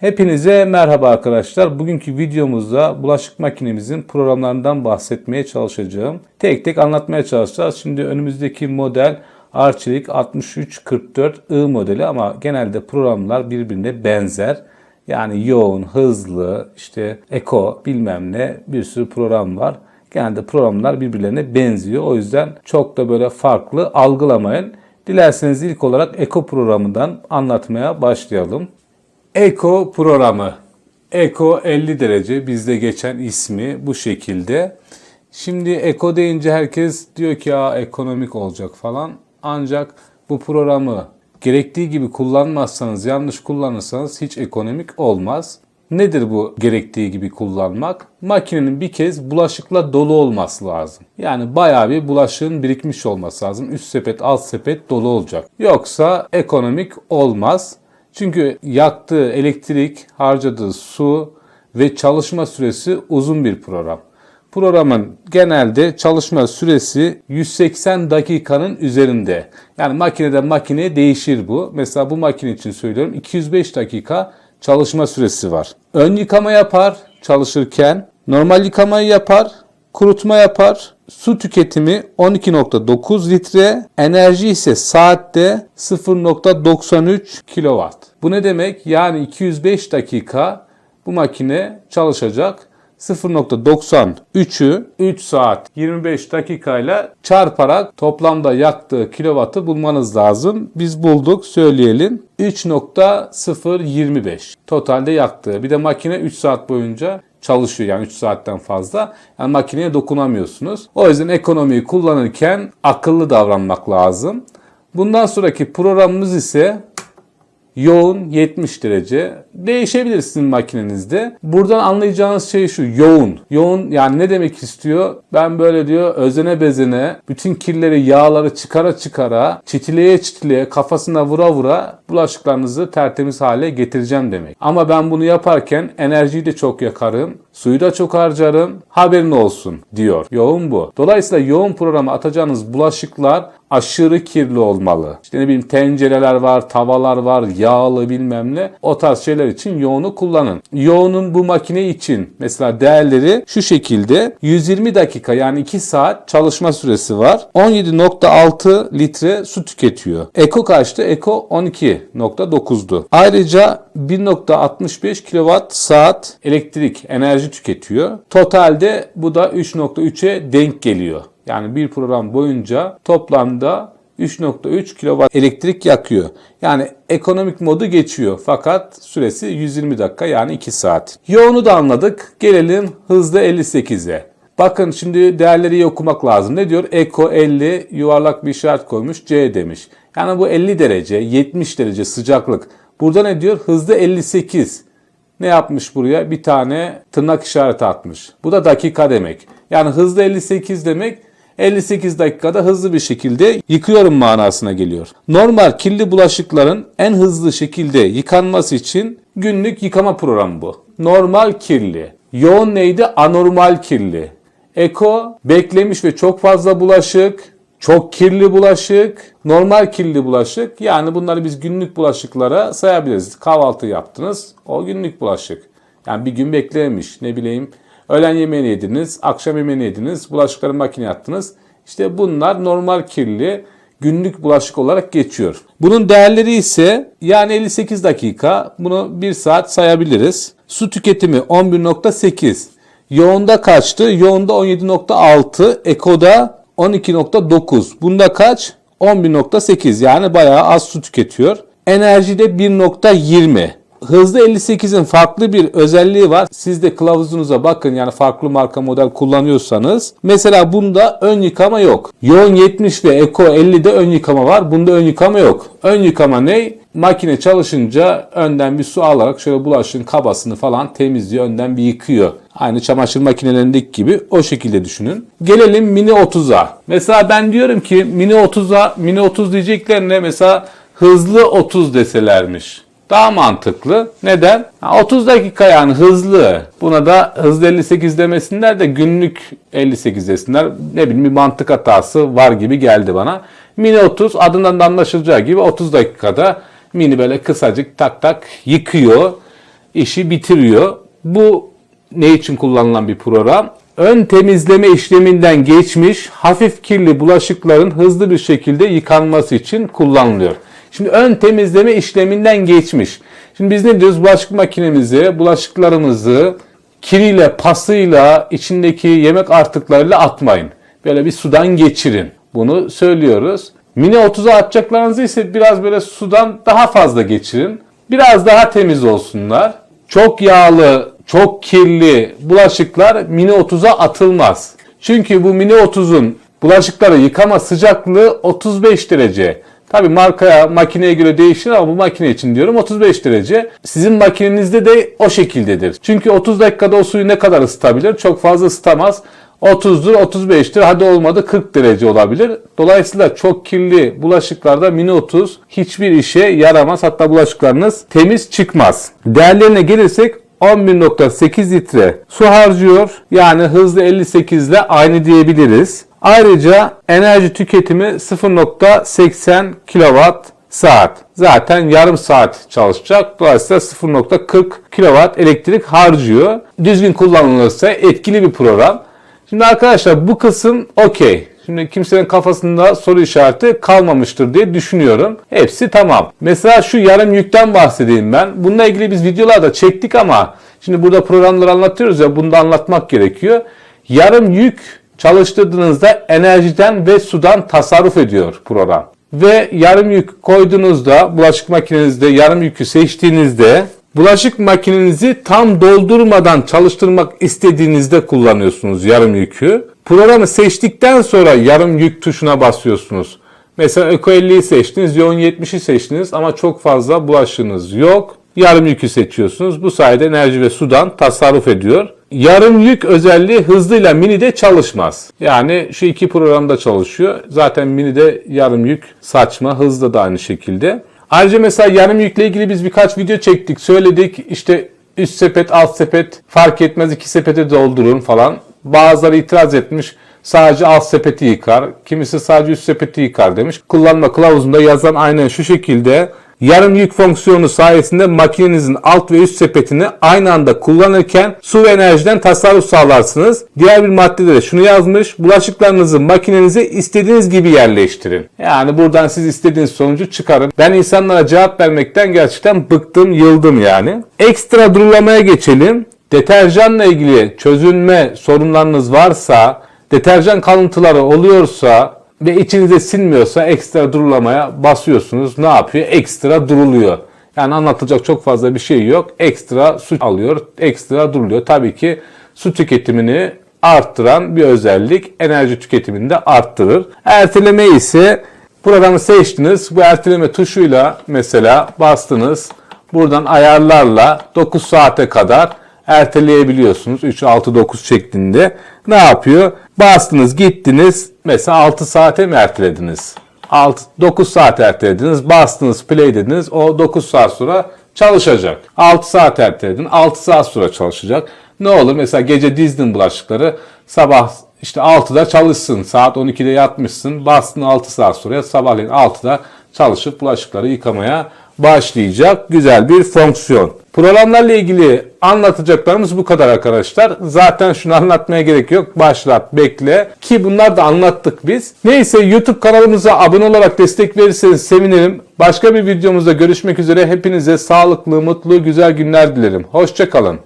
Hepinize merhaba arkadaşlar. Bugünkü videomuzda bulaşık makinemizin programlarından bahsetmeye çalışacağım. Tek tek anlatmaya çalışacağız. Şimdi önümüzdeki model Arçelik 6344i modeli ama genelde programlar birbirine benzer. Yani yoğun, hızlı, işte eko bilmem ne bir sürü program var. Genelde programlar birbirlerine benziyor. O yüzden çok da böyle farklı algılamayın. Dilerseniz ilk olarak Eko programından anlatmaya başlayalım. Eko programı. Eko 50 derece bizde geçen ismi bu şekilde. Şimdi Eko deyince herkes diyor ki ya ekonomik olacak falan. Ancak bu programı gerektiği gibi kullanmazsanız, yanlış kullanırsanız hiç ekonomik olmaz. Nedir bu gerektiği gibi kullanmak? Makinenin bir kez bulaşıkla dolu olması lazım. Yani bayağı bir bulaşığın birikmiş olması lazım. Üst sepet, alt sepet dolu olacak. Yoksa ekonomik olmaz. Çünkü yaktığı elektrik, harcadığı su ve çalışma süresi uzun bir program. Programın genelde çalışma süresi 180 dakikanın üzerinde. Yani makineden makineye değişir bu. Mesela bu makine için söylüyorum 205 dakika çalışma süresi var. Ön yıkama yapar çalışırken, normal yıkamayı yapar, kurutma yapar. Su tüketimi 12.9 litre, enerji ise saatte 0.93 kW. Bu ne demek? Yani 205 dakika bu makine çalışacak. 0.93'ü 3 saat 25 dakikayla çarparak toplamda yaktığı kilovatı bulmanız lazım. Biz bulduk söyleyelim. 3.025 totalde yaktığı. Bir de makine 3 saat boyunca çalışıyor yani 3 saatten fazla. Yani makineye dokunamıyorsunuz. O yüzden ekonomiyi kullanırken akıllı davranmak lazım. Bundan sonraki programımız ise yoğun 70 derece. Değişebilir sizin makinenizde. Buradan anlayacağınız şey şu yoğun. Yoğun yani ne demek istiyor? Ben böyle diyor özene bezene bütün kirleri yağları çıkara çıkara çitileye çitileye kafasına vura vura bulaşıklarınızı tertemiz hale getireceğim demek. Ama ben bunu yaparken enerjiyi de çok yakarım. Suyu da çok harcarım. Haberin olsun diyor. Yoğun bu. Dolayısıyla yoğun programa atacağınız bulaşıklar aşırı kirli olmalı. İşte ne bileyim tencereler var, tavalar var, yağlı bilmem ne. O tarz şeyler için yoğunu kullanın. Yoğunun bu makine için mesela değerleri şu şekilde 120 dakika yani 2 saat çalışma süresi var. 17.6 litre su tüketiyor. Eko kaçtı? Eko 12.9'du. Ayrıca 1.65 kWh saat elektrik enerji tüketiyor. Totalde bu da 3.3'e denk geliyor. Yani bir program boyunca toplamda 3.3 kW elektrik yakıyor. Yani ekonomik modu geçiyor fakat süresi 120 dakika yani 2 saat. Yoğunu da anladık. Gelelim hızlı 58'e. Bakın şimdi değerleri iyi okumak lazım. Ne diyor? Eko 50 yuvarlak bir işaret koymuş C demiş. Yani bu 50 derece 70 derece sıcaklık. Burada ne diyor? Hızlı 58. Ne yapmış buraya? Bir tane tırnak işareti atmış. Bu da dakika demek. Yani hızlı 58 demek 58 dakikada hızlı bir şekilde yıkıyorum manasına geliyor. Normal kirli bulaşıkların en hızlı şekilde yıkanması için günlük yıkama programı bu. Normal kirli. Yoğun neydi? Anormal kirli. Eko beklemiş ve çok fazla bulaşık, çok kirli bulaşık, normal kirli bulaşık. Yani bunları biz günlük bulaşıklara sayabiliriz. Kahvaltı yaptınız, o günlük bulaşık. Yani bir gün beklemiş, ne bileyim öğlen yemeğini yediniz, akşam yemeğini yediniz, bulaşıkları makineye attınız. İşte bunlar normal kirli günlük bulaşık olarak geçiyor. Bunun değerleri ise yani 58 dakika bunu 1 saat sayabiliriz. Su tüketimi 11.8. Yoğunda kaçtı? Yoğunda 17.6. Ekoda 12.9. Bunda kaç? 11.8 yani bayağı az su tüketiyor. Enerjide 1.20. Hızlı 58'in farklı bir özelliği var. Siz de kılavuzunuza bakın yani farklı marka model kullanıyorsanız. Mesela bunda ön yıkama yok. Yoğun 70 ve Eco 50'de ön yıkama var. Bunda ön yıkama yok. Ön yıkama ne? Makine çalışınca önden bir su alarak şöyle bulaşığın kabasını falan temizliyor. Önden bir yıkıyor. Aynı çamaşır makinelerindeki gibi o şekilde düşünün. Gelelim Mini 30'a. Mesela ben diyorum ki Mini 30'a Mini 30 diyeceklerine mesela hızlı 30 deselermiş. Daha mantıklı. Neden? 30 dakika yani hızlı. Buna da hızlı 58 demesinler de günlük 58 desinler. Ne bileyim bir mantık hatası var gibi geldi bana. Mini 30 adından da anlaşılacağı gibi 30 dakikada mini böyle kısacık tak tak yıkıyor. işi bitiriyor. Bu ne için kullanılan bir program? Ön temizleme işleminden geçmiş hafif kirli bulaşıkların hızlı bir şekilde yıkanması için kullanılıyor. Şimdi ön temizleme işleminden geçmiş. Şimdi biz ne diyoruz? Bulaşık makinemizi, bulaşıklarımızı kiriyle, pasıyla, içindeki yemek artıklarıyla atmayın. Böyle bir sudan geçirin. Bunu söylüyoruz. Mini 30'a atacaklarınızı ise biraz böyle sudan daha fazla geçirin. Biraz daha temiz olsunlar. Çok yağlı, çok kirli bulaşıklar Mini 30'a atılmaz. Çünkü bu Mini 30'un bulaşıkları yıkama sıcaklığı 35 derece. Tabi markaya, makineye göre değişir ama bu makine için diyorum 35 derece. Sizin makinenizde de o şekildedir. Çünkü 30 dakikada o suyu ne kadar ısıtabilir? Çok fazla ısıtamaz. 30'dur, 35'tir. Hadi olmadı 40 derece olabilir. Dolayısıyla çok kirli bulaşıklarda mini 30 hiçbir işe yaramaz. Hatta bulaşıklarınız temiz çıkmaz. Değerlerine gelirsek 11.8 litre su harcıyor. Yani hızlı 58 ile aynı diyebiliriz. Ayrıca enerji tüketimi 0.80 kWh saat. Zaten yarım saat çalışacak. Dolayısıyla 0.40 kW elektrik harcıyor. Düzgün kullanılırsa etkili bir program. Şimdi arkadaşlar bu kısım okey. Şimdi kimsenin kafasında soru işareti kalmamıştır diye düşünüyorum. Hepsi tamam. Mesela şu yarım yükten bahsedeyim ben. Bununla ilgili biz videolar da çektik ama şimdi burada programları anlatıyoruz ya bunu da anlatmak gerekiyor. Yarım yük çalıştırdığınızda enerjiden ve sudan tasarruf ediyor program. Ve yarım yük koyduğunuzda bulaşık makinenizde yarım yükü seçtiğinizde bulaşık makinenizi tam doldurmadan çalıştırmak istediğinizde kullanıyorsunuz yarım yükü. Programı seçtikten sonra yarım yük tuşuna basıyorsunuz. Mesela Eco 50'yi seçtiniz, Yoğun 70'i seçtiniz ama çok fazla bulaşığınız yok. Yarım yükü seçiyorsunuz. Bu sayede enerji ve sudan tasarruf ediyor. Yarım yük özelliği hızlıyla mini'de çalışmaz. Yani şu iki programda çalışıyor. Zaten mini'de yarım yük saçma, hızlı da aynı şekilde. Ayrıca mesela yarım yükle ilgili biz birkaç video çektik. Söyledik işte üst sepet, alt sepet fark etmez iki sepete doldurun falan. Bazıları itiraz etmiş. Sadece alt sepeti yıkar. Kimisi sadece üst sepeti yıkar demiş. Kullanma kılavuzunda yazan aynen şu şekilde. Yarım yük fonksiyonu sayesinde makinenizin alt ve üst sepetini aynı anda kullanırken su ve enerjiden tasarruf sağlarsınız. Diğer bir maddede de şunu yazmış. Bulaşıklarınızı makinenize istediğiniz gibi yerleştirin. Yani buradan siz istediğiniz sonucu çıkarın. Ben insanlara cevap vermekten gerçekten bıktım, yıldım yani. Ekstra durulamaya geçelim. Deterjanla ilgili çözülme sorunlarınız varsa, deterjan kalıntıları oluyorsa ve içinize sinmiyorsa ekstra durulamaya basıyorsunuz. Ne yapıyor? Ekstra duruluyor. Yani anlatılacak çok fazla bir şey yok. Ekstra su alıyor, ekstra duruluyor. Tabii ki su tüketimini arttıran bir özellik enerji tüketimini de arttırır. Erteleme ise programı seçtiniz. Bu erteleme tuşuyla mesela bastınız. Buradan ayarlarla 9 saate kadar erteleyebiliyorsunuz. 3, 6, 9 şeklinde. Ne yapıyor? Bastınız gittiniz. Mesela 6 saate mi ertelediniz? 6, 9 saat ertelediniz. Bastınız play dediniz. O 9 saat sonra çalışacak. 6 saat erteledin. 6 saat sonra çalışacak. Ne olur mesela gece dizdin bulaşıkları. Sabah işte 6'da çalışsın. Saat 12'de yatmışsın. Bastın 6 saat sonra sabahleyin 6'da çalışıp bulaşıkları yıkamaya başlayacak güzel bir fonksiyon. Programlarla ilgili anlatacaklarımız bu kadar arkadaşlar. Zaten şunu anlatmaya gerek yok. Başlat, bekle. Ki bunlar da anlattık biz. Neyse YouTube kanalımıza abone olarak destek verirseniz sevinirim. Başka bir videomuzda görüşmek üzere. Hepinize sağlıklı, mutlu, güzel günler dilerim. Hoşçakalın.